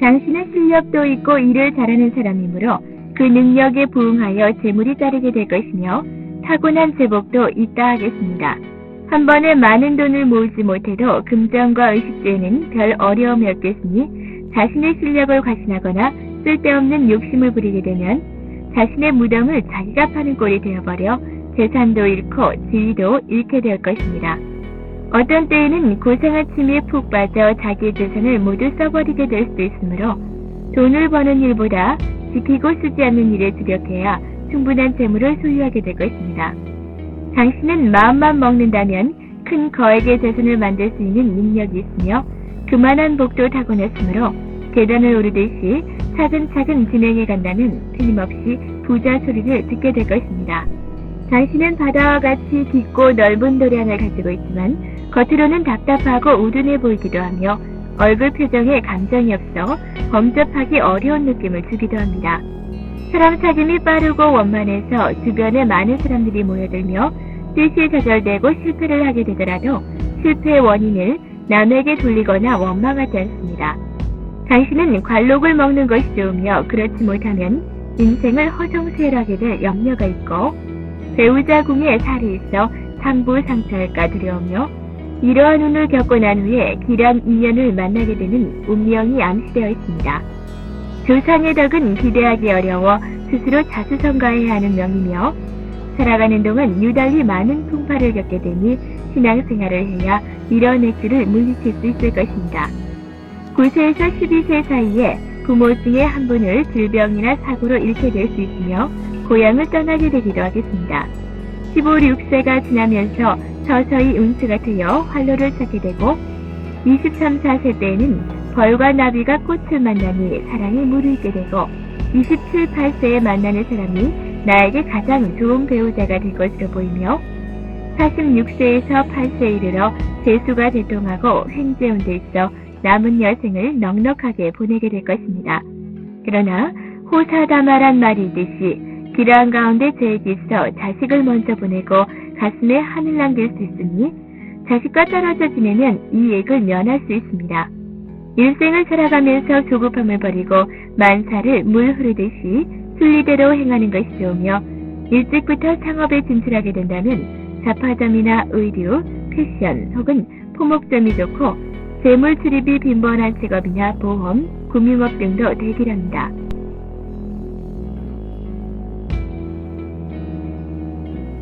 당신은 실력도 있고 일을 잘하는 사람이므로 그 능력에 부응하여 재물이 따르게 될 것이며 타고난 제복도 있다 하겠습니다. 한 번에 많은 돈을 모으지 못해도 금전과 의식주에는 별 어려움이 없겠으니 자신의 실력을 과신하거나 쓸데없는 욕심을 부리게 되면 자신의 무덤을 자기가 파는 꼴이 되어버려 재산도 잃고 지위도 잃게 될 것입니다. 어떤 때에는 고생한 취미에 푹 빠져 자기의 재산을 모두 써버리게 될 수도 있으므로 돈을 버는 일보다 지키고 쓰지 않는 일에 주력해야 충분한 재물을 소유하게 될 것입니다. 당신은 마음만 먹는다면 큰 거액의 재산을 만들 수 있는 능력이 있으며 그만한 복도 타고났으므로 계단을 오르듯이 차근차근 진행해 간다면 틀림없이 부자 소리를 듣게 될 것입니다. 당신은 바다와 같이 깊고 넓은 도량을 가지고 있지만 겉으로는 답답하고 우둔해 보이기도 하며 얼굴 표정에 감정이 없어 범접하기 어려운 느낌을 주기도 합니다. 사람 사귐이 빠르고 원만해서 주변에 많은 사람들이 모여들며 뜻이 좌절되고 실패를 하게 되더라도 실패의 원인을 남에게 돌리거나 원망하지 않습니다. 당신은 관록을 먹는 것이 좋으며 그렇지 못하면 인생을 허송세일하게 될 염려가 있고 배우자 궁에 살이 있어 상부 상처할까 두려우며 이러한 운을 겪고 난 후에 길한 인연을 만나게 되는 운명이 암시되어 있습니다. 조상의 덕은 기대하기 어려워 스스로 자수성가해야 하는 명이며 살아가는 동안 유달리 많은 풍파를 겪게 되니 신앙생활을 해야 이런 액수를 물리칠 수 있을 것입니다. 9세에서 12세 사이에 부모 중에 한 분을 질병이나 사고로 잃게 될 수 있으며 고향을 떠나게 되기도 하겠습니다. 15, 6세가 지나면서 서서히 운수가 트여 활로를 찾게 되고 23, 4세 때에는 벌과 나비가 꽃을 만나니 사랑이 무르익게 되고 27, 8세에 만나는 사람이 나에게 가장 좋은 배우자가 될 것으로 보이며 46세에서 8세에 이르러 재수가 대통하고 횡재운 데 있어 남은 여생을 넉넉하게 보내게 될 것입니다. 그러나 호사다마란 말이 있듯이 길한 가운데 재액이 있어 자식을 먼저 보내고 가슴에 하늘 남길 수 있으니 자식과 떨어져 지내면 이 액을 면할 수 있습니다. 일생을 살아가면서 조급함을 버리고 만사를 물 흐르듯이 순리대로 행하는 것이 좋으며 일찍부터 창업에 진출하게 된다면 잡화점이나 의류, 패션 혹은 포목점이 좋고 재물 출입이 빈번한 직업이나 보험, 금융업 등도 대기랍니다.